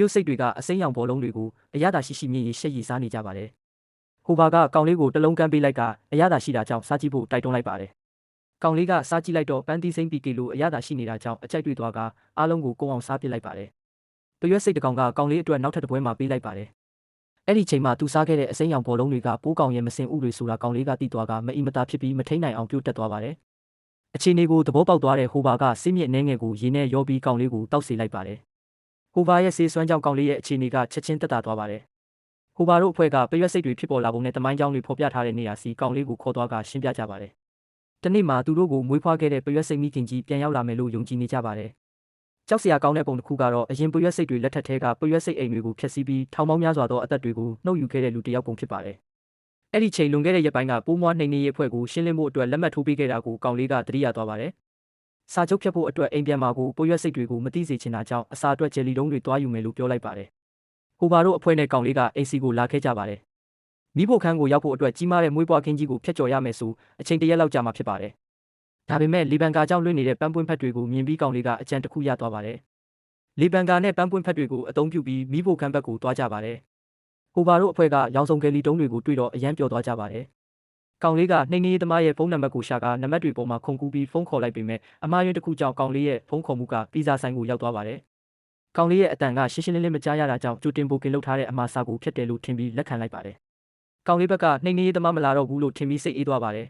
ရုတ်စိတ်တွေကအစိမ်းရောင်ဘောလုံးတွေကိုအရသာရှိရှိမြင်ရရှက်ရည်စားနေကြပါတယ်။ဟိုဘာကကောင်လေးကိုတလုံးကမ်းပေးလိုက်ကအရသာရှိတာကြောင့်စားကြည့်ဖို့တိုက်တွန်းလိုက်ပါတယ်။ကောင်လေးကစားကြည့်လိုက်တော့ပန်းသီးစိမ့်ပီကေလိုအရသာရှိနေတာကြောင့်အကြိုက်တွေ့သွားကအားလုံးကိုကုန်းအောင်စားပစ်လိုက်ပါတယ်။တရွက်စိတ်တကောင်ကကောင်လေးအတွက်နောက်ထပ်တစ်ပွဲမှာပေးလိုက်ပါတယ်။အဲ့ဒီချိန်မှာသူစားခဲ့တဲ့အစိမ်းရောင်ဘောလုံးတွေကပိုးကောင်ရဲ့မစင်ဥတွေဆိုတာကောင်လေးကတိသွားကမအီမတာဖြစ်ပြီးမထိန်နိုင်အောင်ပြုတ်တက်သွားပါတယ်။အခြေအနေကိုသဘောပေါက်သွားတဲ့ဟိုဘာကစစ်မြစ်နှဲငယ်ကိုရေနဲ့ရောပြီးကောင်လေးကိုတောက်စေလိုက်ပါတယ်။ ဟိုဘာရဲ့ဆေးစွမ်းကြောင့်ကောင်လေးရဲ့အခြေအနေကချက်ချင်းတက်တာသွားပါတယ်။ဟိုဘာတို့အဖွဲ့ကပရွက်စိတ်တွေဖြစ်ပေါ်လာပုံနဲ့တမိုင်းကြောင်းတွေဖော်ပြထားတဲ့နေရာစီကောင်လေးကိုခေါ်သွားကရှင်းပြကြပါတယ်။တနေ့မှာသူတို့ကိုမွေးဖွားခဲ့တဲ့ပရွက်စိတ်မိခင်ကြီးပြန်ရောက်လာမယ်လို့ယုံကြည်နေကြပါတယ်။ကြောက်စရာကောင်းတဲ့ပုံတစ်ခုကတော့အရင်ပရွက်စိတ်တွေလက်ထက်ထဲကပရွက်စိတ်အိမ်တွေကိုဖျက်ဆီးပြီးထောင်ပေါင်းများစွာသောအသက်တွေကိုနှုတ်ယူခဲ့တဲ့လူတစ်ယောက်ပုံဖြစ်ပါတယ်။အဲ့ဒီချိန်လွန်ခဲ့တဲ့ရက်ပိုင်းကပိုးမွားနှိမ်နှင်းရေးအဖွဲ့ကိုရှင်းလင်းဖို့အတွက်လက်မှတ်ထိုးပေးခဲ့တာကိုကောင်လေးကတတိယသွားပါတယ်။ စာချုပ်ဖြတ်ဖို့အတွက်အိမ်ပြန်မှာကိုပရွက်စိတ်တွေကိုမသိစေချင်တာကြောင့်အစာအတွက်ဂျယ်လီတုံးတွေတွားယူမယ်လို့ပြောလိုက်ပါတယ်။ဟိုဘာတို့အဖွဲ့နဲ့ကောင်လေးကအိမ်စီကိုလာခဲ့ကြပါတယ်။မိဖို့ခန်းကိုရောက်ဖို့အတွက်ကြီးမားတဲ့မွေးပွားခင်းကြီးကိုဖျက်ကျော်ရမယ်ဆိုအချိန်တရက်လောက်ကြာမှာဖြစ်ပါတယ်။ဒါပေမဲ့လီဘန်ကာကြောင့်လွင့်နေတဲ့ပန်းပွင့်ဖက်တွေကိုမြင်ပြီးကောင်လေးကအကြံတစ်ခုရသွားပါတယ်။လီဘန်ကာနဲ့ပန်းပွင့်ဖက်တွေကိုအသုံးပြုပြီးမိဖို့ခန်းဘက်ကိုတွားကြပါတယ်။ဟိုဘာတို့အဖွဲ့ကရောင်စုံကယ်လီတုံးတွေကိုတွေ့တော့အရန်ပျော်သွားကြပါတယ်။ ကောင်လေးကနှိမ့်နေသမားရဲ့ဖုန်းနံပါတ်ကိုရှာကနံပါတ်တွေပေါ်မှာခုန်ကူးပြီးဖုန်းခေါ်လိုက်ပေမဲ့အမှားယွင်းတစ်ခုကြောင့်ကောင်လေးရဲ့ဖုန်းခေါ်မှုကပီဇာဆိုင်ကိုရောက်သွားပါတယ်။ကောင်လေးရဲ့အတန်ကရှင်းရှင်းလင်းလင်းမကြားရတာကြောင့်ကြိုတင်ပိုကင်လုပ်ထားတဲ့အမှားစာကိုဖျက်တယ်လို့ထင်ပြီးလက်ခံလိုက်ပါတယ်။ကောင်လေးဘက်ကနှိမ့်နေသမားမလာတော့ဘူးလို့ထင်ပြီးစိတ်အေးသွားပါတယ်